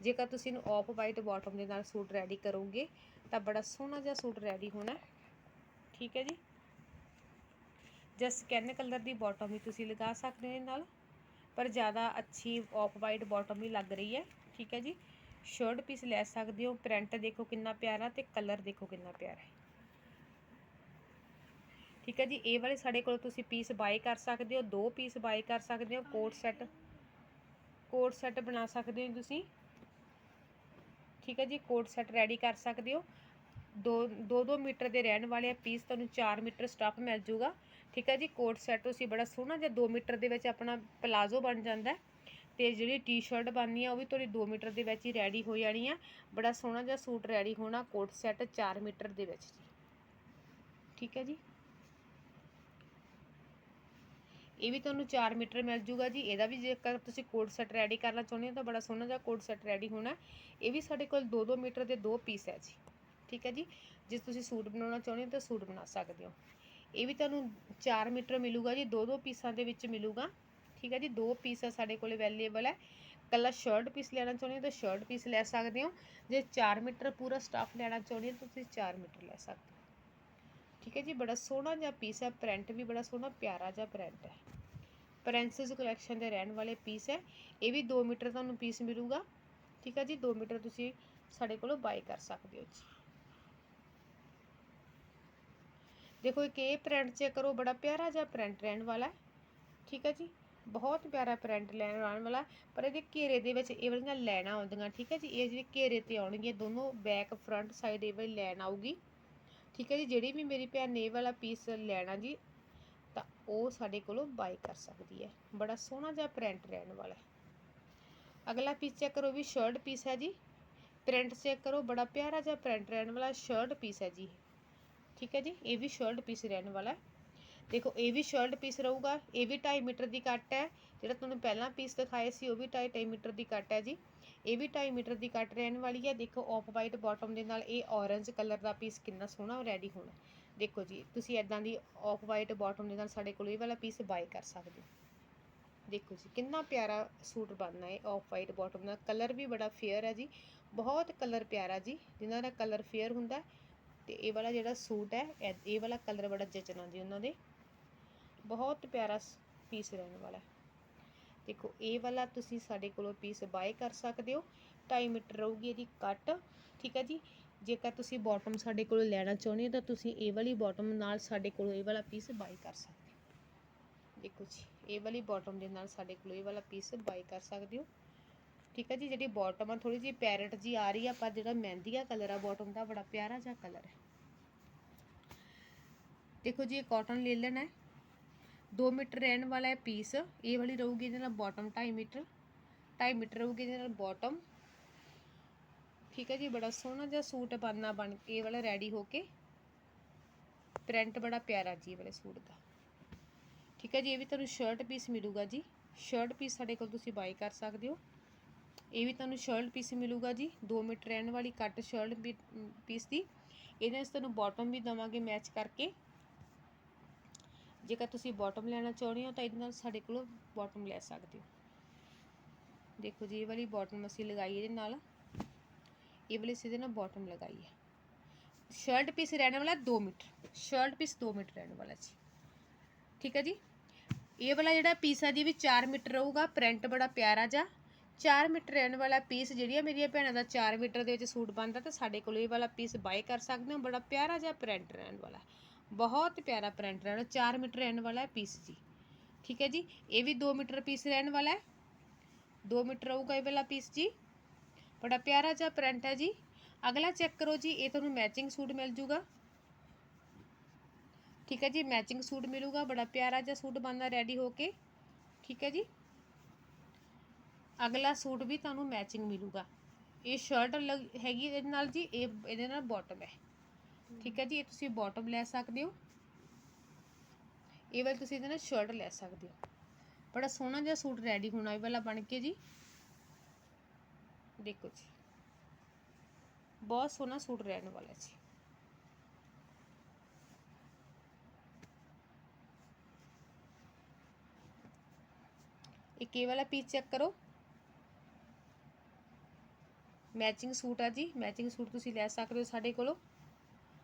ਜੇਕਰ ਤੁਸੀਂ ਇਹਨੂੰ ਆਫ ਵਾਈਟ ਬਾਟਮ ਦੇ ਨਾਲ ਸੂਟ ਰੈਡੀ ਕਰੋਗੇ, ਤਾਂ ਬੜਾ ਸੋਹਣਾ ਜਿਹਾ ਸੂਟ ਰੈਡੀ ਹੋਣਾ, ਠੀਕ ਹੈ ਜੀ। ਜਾਂ ਸਕੈਨ ਕਲਰ ਦੀ ਬਾਟਮ ਵੀ ਤੁਸੀਂ ਲਗਾ ਸਕਦੇ ਹੋ ਇਹ ਨਾਲ। ਪਰ ਜ਼ਿਆਦਾ ਅੱਛੀ ਆਫ ਵਾਈਟ ਬਾਟਮ ਵੀ ਲੱਗ ਰਹੀ ਹੈ, ਠੀਕ ਹੈ ਜੀ। ਸ਼ਰਟ ਪੀਸ ਲੈ ਸਕਦੇ ਹੋ ਪ੍ਰਿੰਟ ਦੇਖੋ ਕਿੰਨਾ ਪਿਆਰਾ ਤੇ ਕਲਰ ਦੇਖੋ ਕਿੰਨਾ ਪਿਆਰਾ ਹੈ। ਠੀਕ ਹੈ ਜੀ, ਇਹ ਵਾਲੇ ਸਾਡੇ ਕੋਲ ਤੁਸੀਂ ਪੀਸ ਬਾਏ ਕਰ ਸਕਦੇ ਹੋ, ਦੋ ਪੀਸ ਬਾਏ ਕਰ ਸਕਦੇ ਹੋ ਕੋਟ ਸੈੱਟ ਕੋਟ ਸੈੱਟ ਬਣਾ ਸਕਦੇ ਹੋ ਤੁਸੀਂ। ਠੀਕ ਹੈ ਜੀ ਕੋਟ ਸੈੱਟ ਰੈਡੀ ਕਰ ਸਕਦੇ ਹੋ। ਦੋ ਦੋ ਦੋ ਮੀਟਰ ਦੇ ਰਹਿਣ ਵਾਲੇ ਪੀਸ ਤੁਹਾਨੂੰ 4 ਮੀਟਰ ਸਟੱਫ ਮਿਲ ਜੂਗਾ। ਠੀਕ ਹੈ ਜੀ, ਕੋਟ ਸੈੱਟ ਤੁਸੀਂ ਬੜਾ ਸੋਹਣਾ ਜਿਹਾ 2 ਮੀਟਰ ਦੇ ਵਿੱਚ ਆਪਣਾ ਪਲਾਜ਼ੋ ਬਣ ਜਾਂਦਾ ਤੇ ਜਿਹੜੀ ਟੀ-ਸ਼ਰਟ ਬਣਨੀ ਆ, ਉਹ ਵੀ ਤੁਹਾਡੀ 2 ਮੀਟਰ ਦੇ ਵਿੱਚ ਹੀ ਰੈਡੀ ਹੋ ਜਾਣੀ ਆ। ਬੜਾ ਸੋਹਣਾ ਜਿਹਾ ਸੂਟ ਰੈਡੀ ਹੋਣਾ ਕੋਟ ਸੈੱਟ 4 ਮੀਟਰ ਦੇ ਵਿੱਚ ਜੀ। ਠੀਕ ਹੈ ਜੀ। ਇਹ ਵੀ ਤੁਹਾਨੂੰ 4 ਮੀਟਰ ਮਿਲ ਜੂਗਾ ਜੀ। ਇਹਦਾ ਵੀ ਜੇਕਰ ਤੁਸੀਂ ਕੋਟ ਸੈੱਟ ਰੈਡੀ ਕਰਨਾ ਚਾਹੁੰਦੇ ਹੋ ਤਾਂ ਬੜਾ ਸੋਹਣਾ ਜਿਹਾ ਕੋਟ ਸੈੱਟ ਰੈਡੀ ਹੋਣਾ। ਇਹ ਵੀ ਸਾਡੇ ਕੋਲ 2-2 ਮੀਟਰ ਦੇ ਦੋ ਪੀਸ ਹੈ ਜੀ। ਠੀਕ ਹੈ ਜੀ। ਜੇ ਤੁਸੀਂ ਸੂਟ ਬਣਾਉਣਾ ਚਾਹੁੰਦੇ ਹੋ ਤਾਂ ਸੂਟ ਬਣਾ ਸਕਦੇ ਹੋ। ਇਹ ਵੀ ਤੁਹਾਨੂੰ 4 ਮੀਟਰ ਮਿਲੂਗਾ ਜੀ ਦੋ ਦੋ ਪੀਸਾਂ ਦੇ ਵਿੱਚ ਮਿਲੂਗਾ। ਠੀਕ ਹੈ ਜੀ, ਦੋ ਪੀਸ ਸਾਡੇ ਕੋਲ ਅਵੇਲੇਬਲ ਹੈ। ਕੱਲਾ ਸ਼ਰਟ ਪੀਸ ਲੈਣਾ ਚਾਹੁੰਦੇ ਹੋ ਤਾਂ ਸ਼ਰਟ ਪੀਸ ਲੈ ਸਕਦੇ ਹੋ। ਜੇ 4 ਮੀਟਰ ਪੂਰਾ ਸਟਾਫ ਲੈਣਾ ਚਾਹੁੰਦੇ ਹੋ ਤਾਂ ਤੁਸੀਂ 4 ਮੀਟਰ ਲੈ ਸਕਦੇ ਹੋ। ਠੀਕ ਹੈ ਜੀ, ਬੜਾ ਸੋਹਣਾ ਜਿਹਾ ਪੀਸ ਹੈ। ਪ੍ਰਿੰਟ ਵੀ ਬੜਾ ਸੋਹਣਾ, ਪਿਆਰਾ ਜਿਹਾ ਪ੍ਰਿੰਟ ਹੈ। ਪ੍ਰਿੰਸਸ ਕਲੈਕਸ਼ਨ ਦੇ ਰਹਿਣ ਵਾਲੇ ਪੀਸ ਹੈ। ਇਹ ਵੀ 2 ਮੀਟਰ ਤੁਹਾਨੂੰ ਪੀਸ ਮਿਲੂਗਾ। ਠੀਕ ਹੈ ਜੀ 2 ਮੀਟਰ ਤੁਸੀਂ ਸਾਡੇ ਕੋਲੋਂ ਬਾਈ ਕਰ ਸਕਦੇ ਹੋ ਜੀ। ਦੇਖੋ ਇੱਕ ਇਹ ਪ੍ਰਿੰਟ ਚੈੱਕ ਕਰੋ, ਬੜਾ ਪਿਆਰਾ ਜਿਹਾ ਪ੍ਰਿੰਟ ਰਹਿਣ ਵਾਲਾ ਹੈ। ਠੀਕ ਹੈ ਜੀ? ਬਹੁਤ ਪਿਆਰਾ ਪ੍ਰਿੰਟ ਲੈਣ ਆਉਣ ਵਾਲਾ, ਪਰ ਇਹਦੇ ਘੇਰੇ ਦੇ ਵਿੱਚ ਇਹ ਵਾਲੀਆਂ ਲੈਣਾ ਆਉਂਦੀਆਂ, ਠੀਕ ਹੈ ਜੀ? ਇਹ ਜਿਹੜੇ ਘੇਰੇ ਤੇ ਆਉਣਗੀਆਂ, ਦੋਨੋਂ ਬੈਕ ਫਰੰਟ ਸਾਈਡ ਇਹ ਵਾਲੀ ਲੈਣ ਆਊਗੀ। ਠੀਕ ਹੈ ਜੀ? ਜਿਹੜੀ ਵੀ ਮੇਰੀ ਭੈਣ ਨੇ ਇਹ ਵਾਲਾ ਪੀਸ ਲੈਣਾ ਜੀ, ਤਾਂ ਉਹ ਸਾਡੇ ਕੋਲੋਂ ਬਾਈ ਕਰ ਸਕਦੀ ਹੈ। ਬੜਾ ਸੋਹਣਾ ਜਿਹਾ ਪ੍ਰਿੰਟ ਰਹਿਣ ਵਾਲਾ ਹੈ। ਅਗਲਾ ਪੀਸ ਚੈੱਕ ਕਰੋ ਵੀ ਸ਼ਰਟ ਪੀਸ ਹੈ ਜੀ। ਪ੍ਰਿੰਟ ਚੈੱਕ ਕਰੋ, ਬੜਾ ਪਿਆਰਾ ਜਿਹਾ ਪ੍ਰਿੰਟ ਰਹਿਣ ਵਾਲਾ ਸ਼ਰਟ ਪੀਸ ਹੈ ਜੀ। ਠੀਕ ਹੈ ਜੀ, ਇਹ ਵੀ ਸ਼ਰਟ ਪੀਸ ਰਹਿਣ ਵਾਲਾ ਹੈ। ਦੇਖੋ, ਇਹ ਵੀ ਸ਼ਰਟ ਪੀਸ ਰਹੂਗਾ, ਇਹ ਵੀ 2.5 ਮੀਟਰ ਦੀ ਕੱਟ ਹੈ, ਜਿਹੜਾ ਤੁਹਾਨੂੰ ਪਹਿਲਾਂ ਪੀਸ ਦਿਖਾਏ ਸੀ, ਉਹ ਵੀ 2.5 ਮੀਟਰ ਦੀ ਕੱਟ ਹੈ ਜੀ। ਇਹ ਵੀ 2.5 ਮੀਟਰ ਦੀ ਕੱਟ ਰਹਿਣ ਵਾਲੀ ਹੈ, ਦੇਖੋ ਆਫ ਵਾਈਟ ਬਾਟਮ ਦੇ ਨਾਲ ਇਹ ਔਰੰਜ ਕਲਰ ਦਾ ਪੀਸ ਕਿੰਨਾ ਸੋਹਣਾ ਰੈਡੀ ਹੋਣਾ ਦੇਖੋ ਜੀ, ਤੁਸੀਂ ਐਦਾਂ ਦੀ ਆਫ ਵਾਈਟ ਬਾਟਮ ਦੇ ਨਾਲ ਸਾਡੇ ਕੋਲ ਇਹ ਵਾਲਾ ਪੀਸ ਬਾਈ ਕਰ ਸਕਦੇ ਹੋ। ਦੇਖੋ ਜੀ, ਕਿੰਨਾ ਪਿਆਰਾ ਸੂਟ ਬਣਨਾ ਹੈ ਆਫ ਵਾਈਟ ਬਾਟਮ ਦਾ ਕਲਰ ਵੀ ਬੜਾ ਫੇਅਰ ਹੈ ਜੀ, ਬਹੁਤ ਕਲਰ ਪਿਆਰਾ ਜੀ, ਜਿਨ੍ਹਾਂ ਦਾ ਕਲਰ ਫੇਅਰ ਹੁੰਦਾ ਤੇ ਇਹ ਵਾਲਾ ਜਿਹੜਾ ਸੂਟ ਹੈ, ਇਹ ਇਹ ਵਾਲਾ ਕਲਰ ਬੜਾ ਜਚਣਾ ਜੀ ਉਹਨਾਂ ਦੇ। ਬਹੁਤ ਪਿਆਰਾ ਪੀਸ ਰਹਿਣ ਵਾਲਾ ਦੇਖੋ, ਇਹ ਵਾਲਾ ਤੁਸੀਂ ਸਾਡੇ ਕੋਲੋਂ ਪੀਸ ਬਾਏ ਕਰ ਸਕਦੇ ਹੋ। 2.5 ਮੀਟਰ ਰਹੂਗੀ ਇਹਦੀ ਕੱਟ ਠੀਕ ਹੈ ਜੀ? ਜੇਕਰ ਤੁਸੀਂ ਬਾਟਮ ਸਾਡੇ ਕੋਲੋਂ ਲੈਣਾ ਚਾਹੁੰਦੇ ਹੋ, ਤਾਂ ਤੁਸੀਂ ਇਹ ਵਾਲੀ ਬਾਟਮ ਨਾਲ ਸਾਡੇ ਕੋਲੋਂ ਇਹ ਵਾਲਾ ਪੀਸ ਬਾਏ ਕਰ ਸਕਦੇ ਹੋ। ਦੇਖੋ ਜੀ, ਇਹ ਵਾਲੀ ਬਾਟਮ ਦੇ ਨਾਲ ਸਾਡੇ ਕੋਲੋਂ ਇਹ ਵਾਲਾ ਪੀਸ ਬਾਏ ਕਰ ਸਕਦੇ ਹੋ। ਠੀਕ ਹੈ ਜੀ, ਜਿਹੜੀ ਬਾਟਮ ਆ ਥੋੜੀ ਜਿਹੀ ਪੈਰਟ ਜੀ ਆ ਰਹੀ ਆ, ਪਰ ਜਿਹੜਾ ਮਹਿੰਦੀਆ ਕਲਰ ਆ ਬਾਟਮ ਦਾ ਬੜਾ ਪਿਆਰਾ ਜਿਹਾ ਕਲਰ ਹੈ ਦੇਖੋ ਜੀ, ਇਹ ਕਾਟਨ ਲੈ ਲੈਣਾ ਹੈ। 2 ਮੀਟਰ ਰਹਿਣ ਵਾਲਾ ਹੈ ਪੀਸ ਇਹ ਵਾਲੀ ਰਹੂਗੀ ਇਹਦੇ ਨਾਲ ਬਾਟਮ 2.5 ਮੀਟਰ 2.5 ਮੀਟਰ ਰਹੂਗੀ ਇਹਦੇ ਨਾਲ ਬਾਟਮ ਠੀਕ ਹੈ ਜੀ, ਬੜਾ ਸੋਹਣਾ ਜਿਹਾ ਸੂਟ ਬਣਨਾ ਬਣ, ਇਹ ਵਾਲਾ ਰੈਡੀ ਹੋ ਕੇ। ਪ੍ਰਿੰਟ ਬੜਾ ਪਿਆਰਾ ਜੀ, ਇਹ ਵਾਲੇ ਸੂਟ ਦਾ। ਠੀਕ ਹੈ ਜੀ, ਇਹ ਵੀ ਤੁਹਾਨੂੰ ਸ਼ਰਟ ਪੀਸ ਮਿਲੂਗਾ ਜੀ। ਸ਼ਰਟ ਪੀਸ ਸਾਡੇ ਕੋਲ ਤੁਸੀਂ ਬਾਈ ਕਰ ਸਕਦੇ ਹੋ। ਇਹ ਵੀ ਤੁਹਾਨੂੰ ਸ਼ਰਟ ਪੀਸ ਮਿਲੂਗਾ ਜੀ। 2 ਮੀਟਰ ਰਹਿਣ ਵਾਲੀ ਕੱਟ ਸ਼ਰਟ ਪੀਸ ਦੀ। ਇਹਦੇ ਵਿੱਚ ਤੁਹਾਨੂੰ ਬਾਟਮ ਵੀ ਦਵਾਂਗੇ ਮੈਚ ਕਰਕੇ। ਜੇਕਰ ਤੁਸੀਂ ਬਾਟਮ ਲੈਣਾ ਚਾਹੁੰਦੇ ਹੋ ਤਾਂ ਇਹਦੇ ਨਾਲ ਸਾਡੇ ਕੋਲੋਂ ਬਾਟਮ ਲੈ ਸਕਦੇ ਹੋ। ਦੇਖੋ ਜੀ, ਇਹ ਵਾਲੀ ਬਾਟਮ ਅਸੀਂ ਲਗਾਈ ਇਹਦੇ ਨਾਲ। ਇਹ ਵਾਲੀ ਸਿੱਧੇ ਨਾਲ ਬਾਟਮ ਲਗਾਈ ਹੈ। ਸ਼ਰਟ ਪੀਸ ਰਹਿਣ ਵਾਲਾ 2 ਮੀਟਰ ਸ਼ਰਟ ਪੀਸ 2 ਮੀਟਰ ਰਹਿਣ ਵਾਲਾ ਜੀ। ਠੀਕ ਹੈ ਜੀ? ਇਹ ਵਾਲਾ ਜਿਹੜਾ ਪੀਸ ਆ ਜੀ ਵੀ 4 ਮੀਟਰ ਰਹੂਗਾ। ਪ੍ਰਿੰਟ ਬੜਾ ਪਿਆਰਾ ਜਿਹਾ। 4 ਮੀਟਰ ਰਹਿਣ ਵਾਲਾ ਪੀਸ ਜਿਹੜੀਆਂ ਮੇਰੀਆਂ ਭੈਣਾਂ ਦਾ 4 ਮੀਟਰ ਦੇ ਵਿੱਚ ਸੂਟ ਬਣਦਾ ਤਾਂ ਸਾਡੇ ਕੋਲ ਇਹ ਵਾਲਾ ਪੀਸ ਬਾਏ ਕਰ ਸਕਦੇ ਹੋ। ਬੜਾ ਪਿਆਰਾ ਜਿਹਾ ਪ੍ਰਿੰਟ ਰਹਿਣ ਵਾਲਾ। ਬਹੁਤ ਪਿਆਰਾ ਪ੍ਰਿੰਟ ਰਹਿਣਾ 4 ਮੀਟਰ ਰਹਿਣ ਵਾਲਾ ਪੀਸ ਜੀ। ਠੀਕ ਹੈ ਜੀ? ਇਹ ਵੀ 2 ਮੀਟਰ ਪੀਸ ਰਹਿਣ ਵਾਲਾ ਹੈ। 2 ਮੀਟਰ ਰਹੂਗਾ ਇਹ ਵਾਲਾ ਪੀਸ ਜੀ। ਬੜਾ ਪਿਆਰਾ ਜਿਹਾ ਪ੍ਰਿੰਟ ਹੈ ਜੀ। ਅਗਲਾ ਚੈੱਕ ਕਰੋ ਜੀ, ਇਹ ਤੁਹਾਨੂੰ ਮੈਚਿੰਗ ਸੂਟ ਮਿਲ ਜੂਗਾ। ਠੀਕ ਹੈ ਜੀ? ਮੈਚਿੰਗ ਸੂਟ ਮਿਲੂਗਾ। ਬੜਾ ਪਿਆਰਾ ਜਿਹਾ ਸੂਟ ਬਣਦਾ ਰੈਡੀ ਹੋ ਕੇ। ਠੀਕ ਹੈ ਜੀ? ਅਗਲਾ ਸੂਟ ਵੀ ਤੁਹਾਨੂੰ ਮੈਚਿੰਗ ਮਿਲੂਗਾ। ਇਹ ਸ਼ਰਟ ਹੈਗੀ, ਇਹਦੇ ਨਾਲ ਜੀ, ਇਹ, ਇਹਦੇ ਨਾਲ ਬਾਟਮ ਹੈ। ਠੀਕ ਹੈ ਜੀ, ਇਹ ਤੁਸੀਂ ਬਾਟਮ ਲੈ ਸਕਦੇ ਹੋ। ਇਹ ਵਾਲਾ ਤੁਸੀਂ ਇਹਦੇ ਨਾਲ ਸ਼ਰਟ ਲੈ ਸਕਦੇ ਹੋ। ਬੜਾ ਸੋਹਣਾ ਜਿਹਾ ਸੂਟ ਰੈਡੀ ਹੋਣਾ ਇਹ ਵਾਲਾ ਬਣ ਕੇ ਜੀ। ਦੇਖੋ ਜੀ। ਬਹੁਤ ਸੋਹਣਾ ਸੂਟ ਰਹਿਣ ਵਾਲਾ ਜੀ। ਇੱਕ ਇਹ ਵਾਲਾ ਪੀਸ ਚੈੱਕ ਕਰੋ। ਮੈਚਿੰਗ ਸੂਟ ਆ ਜੀ। ਮੈਚਿੰਗ ਸੂਟ ਤੁਸੀਂ ਲੈ ਸਕਦੇ ਹੋ ਸਾਡੇ ਕੋਲੋਂ।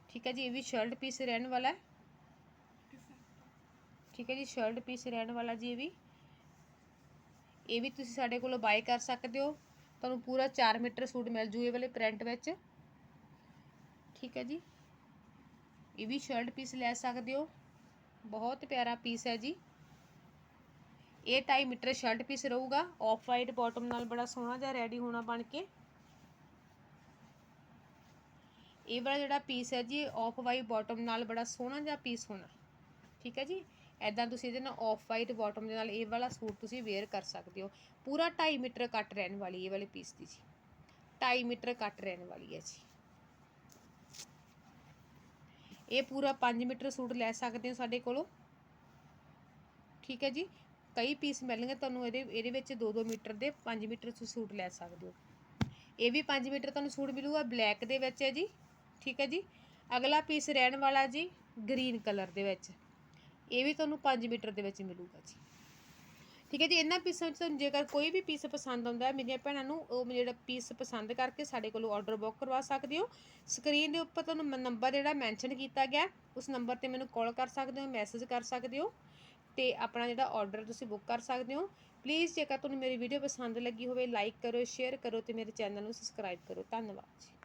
ਠੀਕ ਹੈ ਜੀ, ਇਹ ਵੀ ਸ਼ਰਟ ਪੀਸ ਰਹਿਣ ਵਾਲਾ ਹੈ। ਠੀਕ ਹੈ ਜੀ, ਸ਼ਰਟ ਪੀਸ ਰਹਿਣ ਵਾਲਾ ਜੀ ਇਹ ਵੀ। ਇਹ ਵੀ ਤੁਸੀਂ ਸਾਡੇ ਕੋਲੋਂ ਬਾਈ ਕਰ ਸਕਦੇ ਹੋ। ਤੁਹਾਨੂੰ ਪੂਰਾ 4 ਮੀਟਰ ਸੂਟ ਮਿਲ ਜੂ ਇਹ ਵਾਲੇ ਪ੍ਰਿੰਟ ਵਿੱਚ। ਠੀਕ ਹੈ ਜੀ। ਇਹ ਵੀ ਸ਼ਰਟ ਪੀਸ ਲੈ ਸਕਦੇ ਹੋ। ਬਹੁਤ ਪਿਆਰਾ ਪੀਸ ਹੈ ਜੀ। ਇਹ 2.5 ਮੀਟਰ ਸ਼ਰਟ ਪੀਸ ਰਹੂਗਾ। ਆਫ ਵਾਈਟ ਬਾਟਮ ਨਾਲ ਬੜਾ ਸੋਹਣਾ ਜਿਹਾ ਰੈਡੀ ਹੋਣਾ ਬਣ ਕੇ। ਇਹ ਵਾਲਾ ਜਿਹੜਾ ਪੀਸ ਹੈ ਜੀ ਆਫ ਵਾਈਟ ਬਾਟਮ ਨਾਲ ਬੜਾ ਸੋਹਣਾ ਜਿਹਾ ਪੀਸ ਹੋਣਾ। ਠੀਕ ਹੈ ਜੀ? ਐਦਾਂ ਤੁਸੀਂ ਇਹਦੇ ਨਾਲ ਆਫ ਵਾਈਟ ਬਾਟਮ ਦੇ ਨਾਲ ਇਹ ਵਾਲਾ ਸੂਟ ਤੁਸੀਂ ਵੇਅਰ ਕਰ ਸਕਦੇ ਹੋ। ਪੂਰਾ 2.5 ਮੀਟਰ ਕੱਟ ਰਹਿਣ ਵਾਲੀ ਇਹ ਵਾਲੇ ਪੀਸ ਦੀ ਜੀ। 2.5 ਮੀਟਰ ਕੱਟ ਰਹਿਣ ਵਾਲੀ ਹੈ ਜੀ। ਇਹ ਪੂਰਾ 5 ਮੀਟਰ ਸੂਟ ਲੈ ਸਕਦੇ ਹੋ ਸਾਡੇ ਕੋਲੋਂ। ਠੀਕ ਹੈ ਜੀ? ਕਈ ਪੀਸ ਮਿਲਣਗੇ ਤੁਹਾਨੂੰ ਇਹਦੇ ਇਹਦੇ ਵਿੱਚ 2-2 ਮੀਟਰ ਦੇ 5 ਮੀਟਰ ਤੁਸੀਂ ਸੂਟ ਲੈ ਸਕਦੇ ਹੋ। ਇਹ ਵੀ 5 ਮੀਟਰ ਤੁਹਾਨੂੰ ਸੂਟ ਮਿਲੂਗਾ ਬਲੈਕ ਦੇ ਵਿੱਚ ਹੈ ਜੀ। ਠੀਕ ਹੈ ਜੀ। ਅਗਲਾ ਪੀਸ ਰਹਿਣ ਵਾਲਾ ਜੀ ਗ੍ਰੀਨ ਕਲਰ ਦੇ ਵਿੱਚ। ਇਹ ਵੀ ਤੁਹਾਨੂੰ 5 ਮੀਟਰ ਦੇ ਵਿੱਚ ਮਿਲੂਗਾ ਜੀ। ਠੀਕ ਹੈ ਜੀ, ਇਹਨਾਂ ਪੀਸਾਂ ਵਿੱਚ ਤੁਹਾਨੂੰ ਜੇਕਰ ਕੋਈ ਵੀ ਪੀਸ ਪਸੰਦ ਆਉਂਦਾ ਹੈ, ਮੇਰੀਆਂ ਭੈਣਾਂ ਨੂੰ, ਉਹ ਜਿਹੜਾ ਪੀਸ ਪਸੰਦ ਕਰਕੇ ਸਾਡੇ ਕੋਲੋਂ ਆਰਡਰ ਬੁੱਕ ਕਰਵਾ ਸਕਦੇ ਹੋ। ਸਕਰੀਨ ਦੇ ਉੱਪਰ ਤੁਹਾਨੂੰ ਨੰਬਰ ਜਿਹੜਾ ਮੈਂਸ਼ਨ ਕੀਤਾ ਗਿਆ, ਉਸ ਨੰਬਰ ਤੇ ਮੈਨੂੰ ਕਾਲ ਕਰ ਸਕਦੇ ਹੋ ਮੈਸੇਜ ਕਰ ਸਕਦੇ ਹੋ, ਤੇ ਆਪਣਾ ਜਿਹੜਾ ਆਰਡਰ ਤੁਸੀਂ ਬੁੱਕ ਕਰ ਸਕਦੇ ਹੋ। ਪਲੀਜ਼ ਜੇਕਰ ਤੁਹਾਨੂੰ ਮੇਰੀ ਵੀਡੀਓ ਪਸੰਦ ਲੱਗੀ ਹੋਵੇ ਲਾਈਕ ਕਰੋ ਸ਼ੇਅਰ ਕਰੋ ਤੇ ਮੇਰੇ ਚੈਨਲ ਨੂੰ ਸਬਸਕ੍ਰਾਈਬ ਕਰੋ। ਧੰਨਵਾਦ ਜੀ।